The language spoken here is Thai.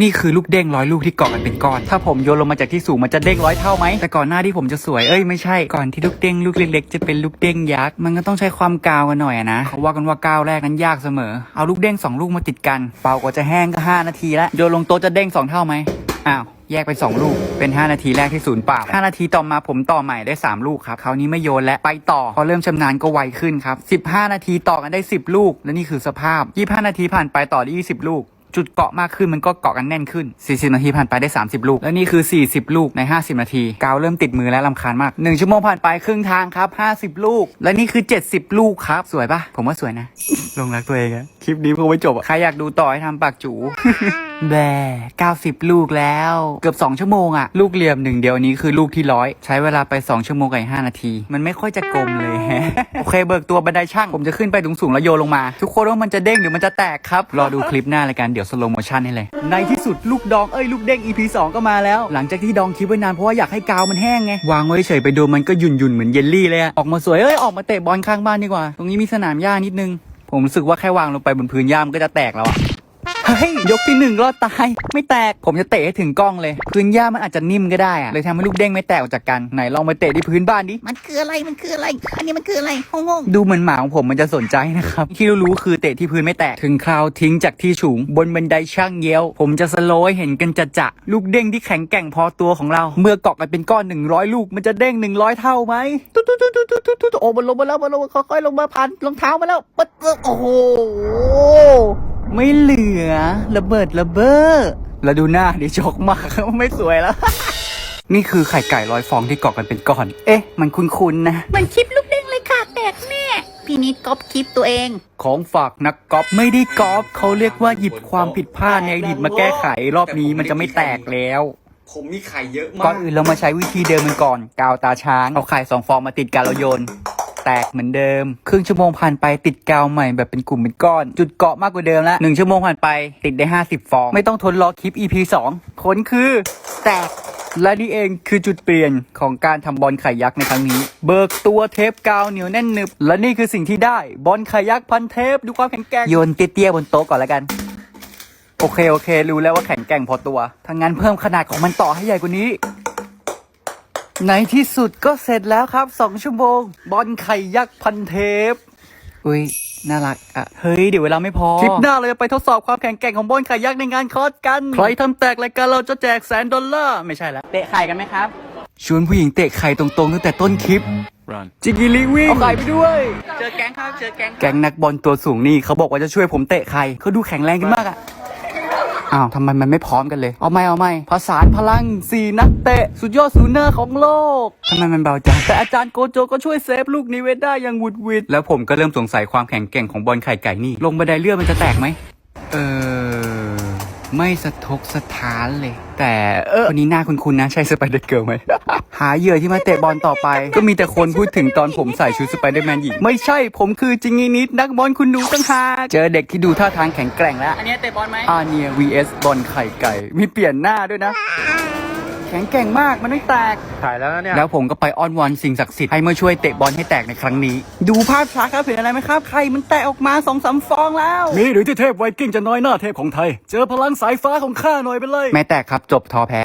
นี่คือลูกเด้งร้อยลูกที่เกาะกันเป็นก้อน ถ้าผมโยนลงมาจากที่สูงมันจะเด้งร้อยเท่าไหม แต่ก่อนหน้าที่ผมจะสวย เอ้ยไม่ใช่ ก่อนที่ลูกเด้งลูกเล็กๆจะเป็นลูกเด้งยักษ์ มันก็ต้องใช้ความกาวกันหน่อยอะนะเขาว่ากันว่าก้าวแรกนั้นยากเสมอ เอาลูกเด้งสองลูกมาติดกัน เป่ากว่าจะแห้งก็ห้านาทีแล้วโยนลงโต๊ะจะเด้งสองเท่าไหมอ้าวแยกเป็น2ลูก เป็น 5 นาทีแรกที่ศูนย์เปล่า5นาทีต่อมาผมต่อใหม่ได้ 3 ลูกครับ คราวนี้ไม่โยนและไปต่อ พอเริ่มชำนาญก็ไวขึ้นครับ 15 นาทีต่อกันได้ 10 ลูก และนี่คือสภาพ 25 นาทีผ่านไปต่อได้ 20 ลูก จุดเกาะมากขึ้นมันก็เกาะกันแน่นขึ้น 40 นาทีผ่านไปได้ 30 ลูก และนี่คือ 40 ลูกใน 50 นาที กาวเริ่มติดมือและลำคาญมาก 1 ชั่วโมงผ่านไปครึ่งทางครับ 50 ลูก และนี่คือ 70 ลูกครับ สวยปะผมว่าสวยนะ ลงรักตัวเองอะคลิปนี้คงไม่จบอะใครอยากดูต่อให้ทำปากจู แบ่90ลูกแล้ว เกือบ 2 ชั่วโมงอะลูกเหลี่ยมหนึ่งเดียวนี้คือลูกที่ร้อยใช้เวลาไป 2 ชั่วโมงกับอีก5นาที มันไม่ค่อยจะกลมเลยฮะโอเคเบิกตัวบันไดช่างผมจะขึ้นไปสูงๆแล้วโยนลงมา ทุกคนว่ามันจะเด้งหรือมันจะแตกครับ รอดูคลิปหน้ารายการเดี๋ยวสโลโมชั่นให้เลย ในที่สุดลูกดองเอ้ยลูกเด้ง EP 2 ก็มาแล้ว หลังจากที่ดองคลิปไว้นานเพราะว่าอยากให้กาวมันแห้งไงวางไว้เฉยไปดูมันก็หยุ่นหยุ่นๆเหมือนเยลลี่เลยอะออกมาสวยเอ้ยออกมาเตะบอลข้างบ้านดีกว่า ตรงนี้มีสนามหญ้านิดนึงผมรู้สึกว่าแค่วางลงไปบนพื้นหญ้ามันก็จะแตกแล้วอะ เฮ้ย ยกที่หนึ่งรอดตาย ไม่แตก ผมจะเตะให้ถึงกล้องเลย พื้นหญ้ามันอาจจะนิ่มก็ได้อะเลยทำให้ลูกเด้งไม่แตกออกจากกัน ไหนลองไปเตะที่พื้นบ้านดิ มันคืออะไร มันคืออะไร อันนี้มันคืออะไรงงดูเหมือนหมาของผมมันจะสนใจนะครับ ที่รู้ๆคือเตะที่พื้นไม่แตก ถึงคราวทิ้งจากที่สูง บนบันไดช่างเย้ยว ผมจะสโลว์ให้เห็นกันจะจะๆลูกเด้งที่แข็งแกร่งพอตัวของเรา เมื่อเกาะกันเป็นก้อน 100 ลูก มันจะเด้ง 100 เท่าไหมตุ๊ดตุ๊ดตุ๊ดตุ๊ดตุ๊ดตุ๊ดโอ้มันลงมาแล้วมันลงมาค่อยๆลงมาพันรองเท้ามาแล้วปั๊ดโอ้โห ไม่เหลือ ระเบิดระเบ้อแล้วดูหน้าดิจกมาก ไม่สวยแล้ว นี่คือไข่ไก่ร้อยฟองที่เกาะกันเป็นก้อน เอ๊ะ มันคุ้นๆนะๆมันคลิปลูกเด้งเลยค่ะแตกแน่พี่นิดก๊อปคลิปตัวเอง ของฝากนักกอล์ฟไม่ได้กอล์ฟเขาเรียกว่าหยิบความผิดพลาดในอดีตมาแก้ไข รอบนี้มันจะไม่แตกแล้ว ผมมีไข่เยอะมากก่อนอื่นเรามาใช้วิธีเดิมกันก่อน กาวตาช้างเอาไข่สองฟองมาติดกันแล้วโยน แตกเหมือนเดิม ครึ่งชั่วโมงผ่านไปติดกาวใหม่แบบเป็นกลุ่มเป็นก้อน จุดเกาะมากกว่าเดิมละหนึ่งชั่วโมงผ่านไปติดได้ 50 ฟอง ไม่ต้องทนรอคลิป EP 2ผลคือแตกและนี่เองคือจุดเปลี่ยนของการทำบอลไข่ยักษ์ในครั้งนี้ เบิกตัวเทปกาวเหนียวแน่นหนึบ และนี่คือสิ่งที่ได้บอลไข่ยักษ์พันเทปดูความแข็งแกร่งโยนเตี้ยๆบนโต๊ะก่อนแล้วกัน โอเคโอเค รู้แล้วว่าแข็งแกร่งพอตัวถ้างั้นเพิ่มขนาดของมันต่อให้ใหญ่กว่านี้ ในที่สุดก็เสร็จแล้วครับ2ชั่วโมง บอลไข่ยักษ์พันเทป อุ้ยน่ารักอะ เฮ้ย เดี๋ยวเวลาไม่พอ คลิปหน้าเราจะไปทดสอบความแข็งแกร่งของบอลไข่ยักษ์ในงานคอร์สกัน ใครทำแตกรายการเราจะแจกแสนดอลลาร์ ไม่ใช่แล้ว เตะไข่กันไหมครับ ชวนผู้หญิงเตะไข่ตรงๆตั้งแต่ต้นคลิป Run จิกกิลิวิ่งเอาไข่ไปด้วย เจอแก๊งครับ เจอแก๊ง แก๊งนักบอลตัวสูงนี่เขาบอกว่าจะช่วยผมเตะใครเขาดูแข็งแรงกันมากอะ อ้าวทำไมมันไม่พร้อมกันเลย เอาไม่เอาไม่ผสานพลังสี่นักเตะ สุดยอดศูนย์เนอร์ของโลกทำไมมันเบาจังแต่อาจารย์โกโจก็ช่วยเซฟลูกนี้ไว้ได้อย่างหวุดหวิดแล้วผมก็เริ่มสงสัยความแข็งแกร่งของบอลไข่ไก่นี่ ลงบันไดเลื่อนมันจะแตกไหมเออ ไม่สะทกสะท้านเลย แต่เออคนนี้หน้าคุณคุณนะ ใช่สไปเดอร์เกิร์ลไหม หาเหยื่อที่มาเตะบอลต่อไป ก็มีแต่คนพูดถึงตอนผมใส่ชุดสไปเดอร์แมนหญิง ไม่ใช่ผมคือจิงงี้นิด นักบอลคุณดูตั้งหากเจอเด็กที่ดูท่าทางแข็งแกร่งแล้ว อันนี้เตะบอลไหมอาเนีย vs บอลไข่ไก่ มีเปลี่ยนหน้าด้วยนะ แข็งแกร่งมากมันไม่แตก ถ่ายแล้วนะเนี่ย แล้วผมก็ไปอ้อนวอนสิ่งศักดิ์สิทธิ์ให้มาช่วยเตะบอลให้แตกในครั้งนี้ ดูภาพช้าครับเห็นอะไรไหมครับไข่มันแตกออกมาสองสามฟองแล้วมีหรือที่เทพไวกิ้งจะน้อยหน้าเทพของไทย เจอพลังสายฟ้าของข้าหน่อยไปเลย ไม่แตกครับจบทอแพ้